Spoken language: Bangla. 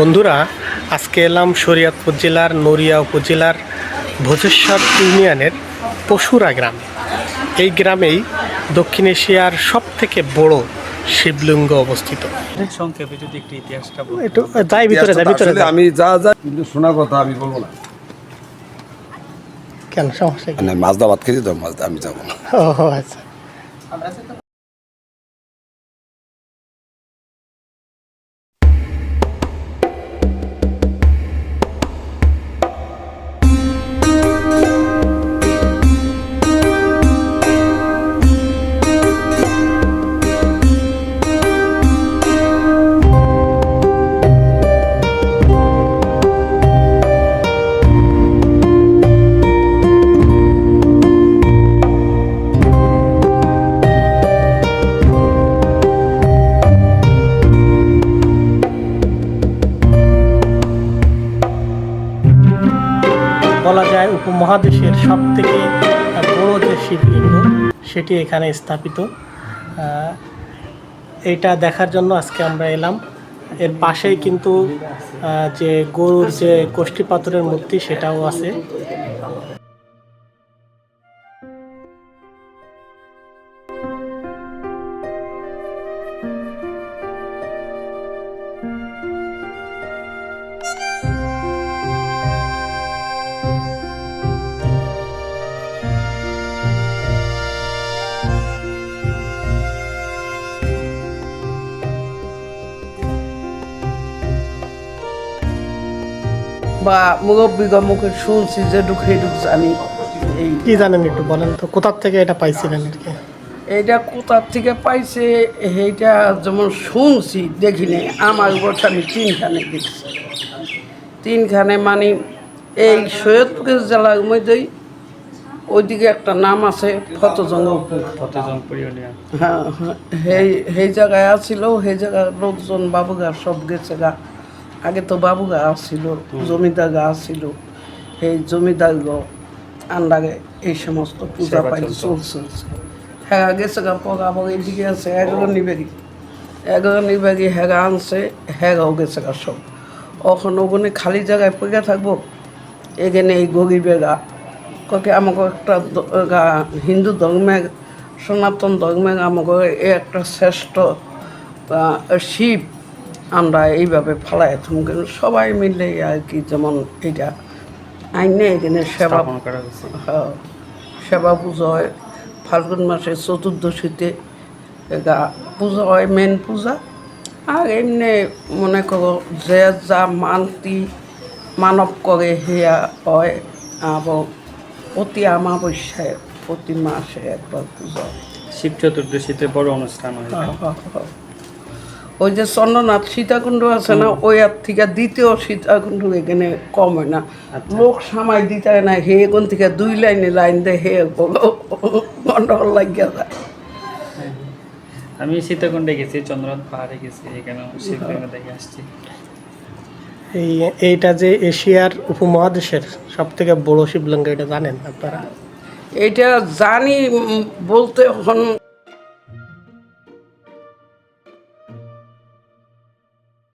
বন্ধুরা আজকে এলাম শরীয়তপুর জেলার নড়িয়া উপজেলার ভোজেশ্বর ইউনিয়নের পশুরা গ্রামে। এই গ্রামেই দক্ষিণ এশিয়ার সব থেকে বড় শিবলিঙ্গ অবস্থিত। সংক্ষেপে যদি একটু ইতিহাসটা একটু যাই ভিতরে যাই ভিতরে আমি যা যা কিন্তু শোনা কথা আমি বলব না। কেন সমস্যা? মানে মাজদা ভাত খেয়েছি তো মাজদা আমি যাব না। ও আচ্ছা। বলা যায় উপমহাদেশের সব থেকে বড় যে শিবলিঙ্গ, সেটি এখানে স্থাপিত। এটা দেখার জন্য আজকে আমরা এলাম। এর পাশেই কিন্তু যে গরুর যে কোষ্ঠী পাথরের মূর্তি, সেটাও আছে। বা মুরব্বীগ মুখে শুনছি যে ঢুক সেইটুক জানি এই কি জানেন একটু বলেন তো কোথার থেকে এটা পাইছিলেন আর কি? এইটা কোথার থেকে পাইছে এইটা যেমন শুনছি দেখিনি আমার বছর আমি তিনখানে দেখছি। তিনখানে মানে এই সৈয়দপুর জেলার মধ্যেই ওইদিকে একটা নাম আছে ইউনিয়ন হ্যাঁ হ্যাঁ, সেই সেই জায়গায় আসছিল সেই জায়গার লোকজন বাবুগা সব গেছে গা। আগে তো বাবুগা আসছিল জমিদার গা আসছিল সেই জমিদার গো আন্ডারে এই সমস্ত পূজা পাই। চলছে হ্যাঁ গেছে গা পগা পগা এদিকে আছে এগারো নিবেগি এগারো নিবেগি হ্যাগা আনছে হ্যাগাও গেছে গা সব। এখন ওখানে খালি জায়গায় পড়ে থাকব এখানে এই গরিবের গা। ককে আমাকে একটা গা হিন্দু ধর্মের সনাতন ধর্মের আমাকে এ একটা শ্রেষ্ঠ শিব আমরা এইভাবে ফেলাই কিন্তু সবাই মিলে আর কি যেমন এটা আইনে এখানে সেবা হ্যাঁ, সেবা পুজো হয়। ফাল্গুন মাসের চতুর্দশীতে পুজো হয় মেন পূজা। আর এমনি মনে করো যে যা মানতি মানব করে সেয়া হয় এবং প্রতি আমাবস্যায় প্রতি মাসে একবার পুজো শিব চতুর্দশীতে বড় অনুষ্ঠান হয়। ওই যে চন্দ্রনাথ সীতাকুণ্ড আছে না ওই আর থেকে দ্বিতীয় সীতাকুণ্ড এখানে কম হয় না লোক সামাই দিতে হয় না হে এখান থেকে দুই লাইনে লাইন দেয় হে গন্ডগোল লাগিয়া যায়। আমি সীতাকুণ্ডে গেছি চন্দ্রনাথ পাহাড়ে গেছি এখানে দেখে আসছি। এই এইটা যে এশিয়ার উপমহাদেশের সব থেকে বড় শিবলিঙ্গ এটা জানেন আপনারা? এটা জানি বলতে এখন